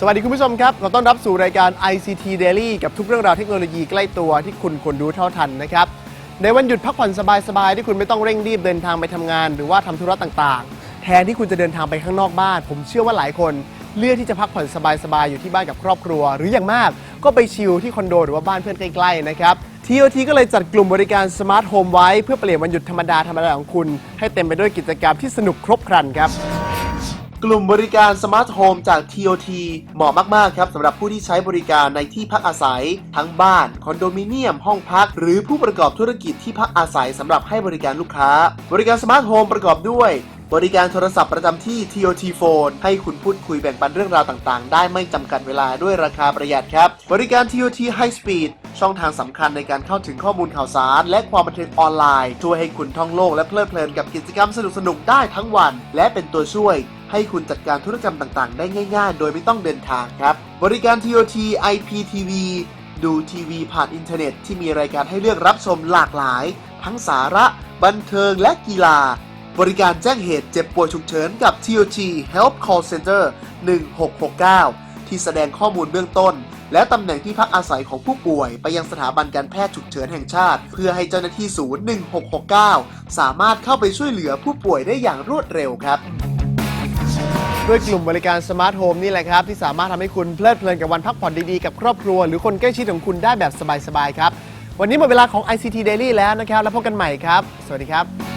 สวัสดีคุณผู้ชมครับขอต้อนรับสู่รายการ ICT Daily กับทุกเรื่องราวเทคโนโลยีใกล้ตัวที่คุณควรรู้เท่าทันนะครับ ในวันหยุดพักผ่อนสบายๆ ที่คุณไม่ต้องเร่งรีบเดินทางไปทำงาน หรือว่าทำธุระต่างๆ แทนที่คุณจะเดินทางไปข้างนอกบ้าน ผมเชื่อว่าหลายคนเลือกที่จะพักผ่อนสบายๆ อยู่ที่บ้านกับครอบครัว หรืออย่างมากก็ไปชิลที่คอนโดหรือว่าบ้านเพื่อนใกล้ๆ นะครับ TOT ก็เลยจัดกลุ่มบริการสมาร์ทโฮมไว้ เพื่อเปลี่ยนวันหยุดธรรมดาธรรมดาของคุณ ให้เต็มไปด้วยกิจกรรมที่สนุกครบครันครับ กลุ่มบริการสมาร์ทโฮมจาก TOT เหมาะมาก ๆ ครับสำหรับผู้ที่ใช้บริการในที่พักอาศัย ทั้งบ้าน คอนโดมิเนียม ห้องพัก หรือผู้ประกอบธุรกิจที่พักอาศัยสำหรับให้บริการลูกค้า บริการสมาร์ทโฮมประกอบด้วย บริการโทรศัพท์ประจำที่ TOT Phone ให้คุณพูดคุยแบ่งปันเรื่องราวต่างๆ ได้ไม่จำกัดเวลาด้วยราคาประหยัดครับ บริการ TOT High Speed ช่องทางสำคัญในการเข้าถึงข้อมูลข่าวสาร และความบันเทิงออนไลน์ ช่วยให้คุณท่องโลกและเพลิดเพลินกับกิจกรรมสนุกๆได้ทั้งวัน และเป็นตัวช่วย ให้คุณจัดการธุรกรรมต่างๆ ได้ง่าย ๆ โดยไม่ต้องเดินทางครับ บริการ TOT IPTV ดูทีวีผ่านอินเทอร์เน็ตที่มีรายการให้เลือกรับชมหลากหลาย ทั้งสาระ บันเทิงและกีฬา บริการแจ้งเหตุเจ็บป่วยฉุกเฉินกับ TOT Help Call Center 1669 ที่แสดงข้อมูลเบื้องต้น และตำแหน่งที่พักอาศัยของผู้ป่วย ไปยังสถาบันการแพทย์ฉุกเฉินแห่งชาติ เพื่อให้เจ้าหน้าที่ศูนย์1669 สามารถเข้าไปช่วยเหลือผู้ป่วยได้อย่างรวดเร็วครับ ด้วยกลุ่มบริการสมาร์ทโฮมนี่แหละครับ ที่สามารถทำให้คุณเพลิดเพลินกับวันพักผ่อนดีๆ กับครอบครัว หรือคนใกล้ชิดของคุณได้แบบสบายๆครับ วันนี้หมดเวลาของ ICT Daily แล้วนะครับ แล้วพบกันใหม่ครับ สวัสดีครับ